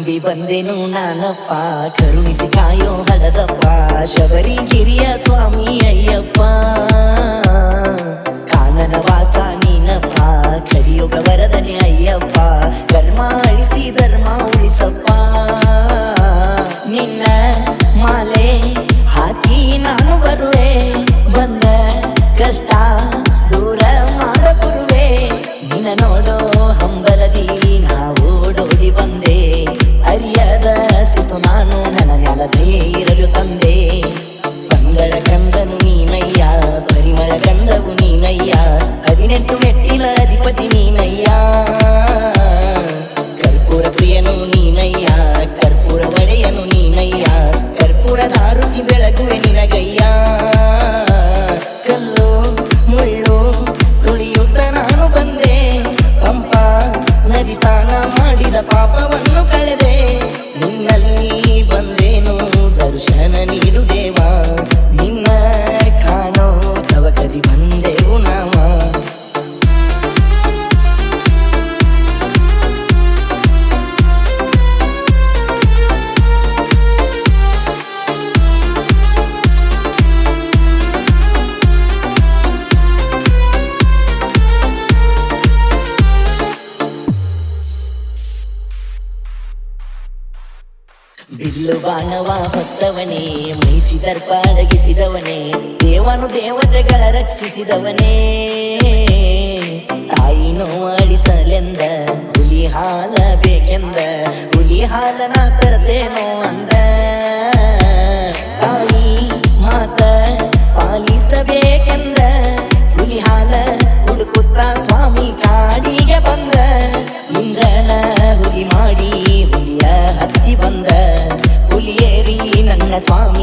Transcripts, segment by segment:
ಬಂದೆನು ನಾನಪ್ಪ. ಕರುಣಿಸಿ ಕಾಯೋ ಹಳದಪ್ಪ ಶಬರಿಗಿರಿಯ ಸ್ವಾಮಿ ಅಯ್ಯಪ್ಪ Shannon, you ಬಿಲ್ಲು ಬಾಣವ ಹೊತ್ತವನೇ, ಮೈಸಿ ದರ್ಪ ಅಡಗಿಸಿದವನೇ, ದೇವನು ದೇವತೆಗಳ ರಕ್ಷಿಸಿದವನೇ. ತಾಯಿ ನೋವಾಡಿಸಲೆಂದ ಹುಲಿ ಹಾಲ ಬೇಕೆಂದ ಹುಲಿ ಹಾಲನ ತರದೇನೋ ಅಂದ. ಸ್ವಾಮಿ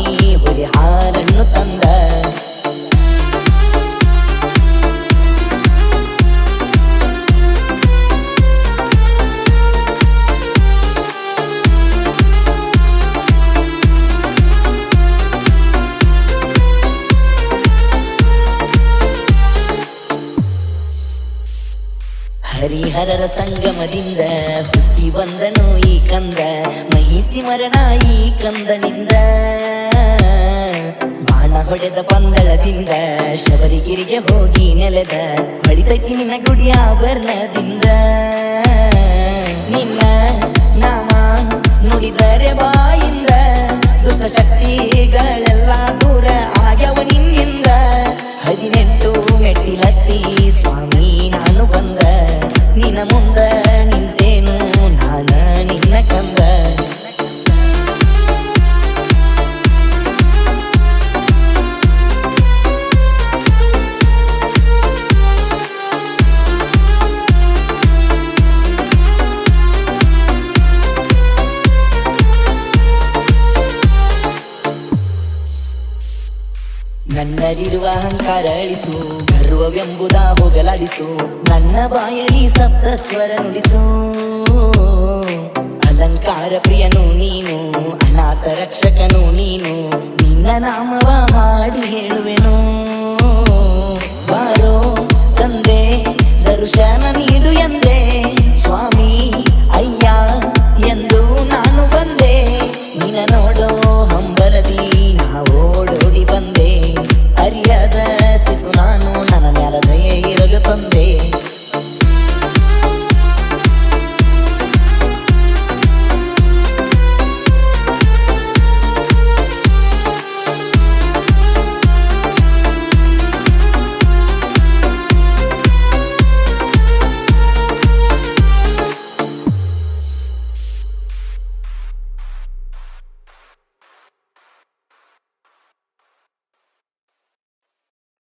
ಹರಿಹರರ ಸಂಗಮದಿಂದ ಹುಟ್ಟಿ ಬಂದನು ಈ ಕಂದ. ಮಹಿಸಿ ಮರಣ ಈ ಕಂದನಿಂದ. ಬಾಣ ಹೊಡೆದ ಪಂದಳದಿಂದ ಶಬರಿಗಿರಿಗೆ ಹೋಗಿ ನೆಲೆದ. ಹೊಳಿತೈತಿ ನಿನ್ನ ಗುಡಿಯ ಆಭರಣದಿಂದ. ನಿನ್ನ ನಾಮ ನುಡಿದರೆ ಬಾಯಿಂದ. ದುಷ್ಟ ಶಕ್ತಿಗಳೆಲ್ಲ ದೂರ ಆಗ್ಯವ ನಿನ್ನಿಂದ. ಹದಿನೆಂಟು ಮೆಟ್ಟಿಲತ್ತಿ ಸ್ವಾಮಿ ನನ್ನಲ್ಲಿರುವ ಅಹಂಕಾರ ಅಳಿಸು, ಗರ್ವವೆಂಬುದ ಹೋಗಲಾಡಿಸು, ನನ್ನ ಬಾಯಲಿ ಸಪ್ತ ಸ್ವರ ನುಡಿಸು. ಅಲಂಕಾರ ಪ್ರಿಯನು ನೀನು, ಅನಾಥ ರಕ್ಷಕನು ನೀನು, ನಿನ್ನ ನಾಮವ ಹಾಡಿ ಹೇಳುವೆನು.